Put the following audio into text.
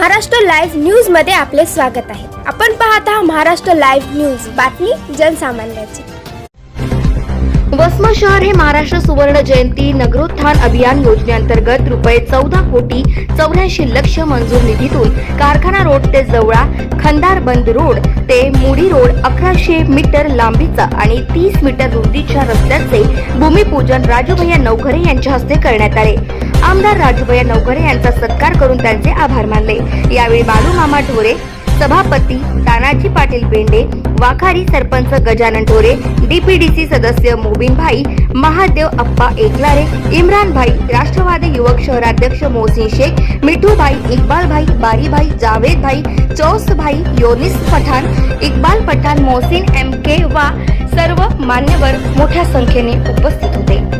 Maharashtra live न्यूजमध्ये आपले स्वागत आहे. आपण पाहत आहात महाराष्ट्र लाईव्ह न्यूज. बातमी जनसामान्याची. वसमत शहर हे महाराष्ट्र सुवर्ण जयंती नगरोत्थान अभियान योजनेअंतर्गत रुपये चौदा कोटी चौऱ्याऐंशी लक्ष मंजूर निधीतून कारखाना रोड ते जवळा खंदार बंद रोड ते मुडी रोड अकराशे मीटर लांबीचा आणि तीस मीटर रुंदीच्या रस्त्याचे भूमिपूजन राजूभैया नवघरे यांच्या हस्ते करण्यात आले. आमदार राजभया नवकरे यांचा सत्कार करून त्यांचे आभार मानले. यावेळी बालूमामा ढोरे सभापती तानाजी पाटील बेंडे वाखारी सरपंच गजानन ढोरे डीपीडीसी सदस्य मोबिन भाई महादेव अप्पा एकलारे इम्रान भाई राष्ट्रवादी युवक शहराध्यक्ष मोहसिन शेख मिठू भाई इकबाल भाई बारी भाई जावेद भाई चौस भाई योनिस पठाण इकबाल पठाण मोहसिन एम के वा सर्व मान्यवर मोठ्या संख्येने उपस्थित होते.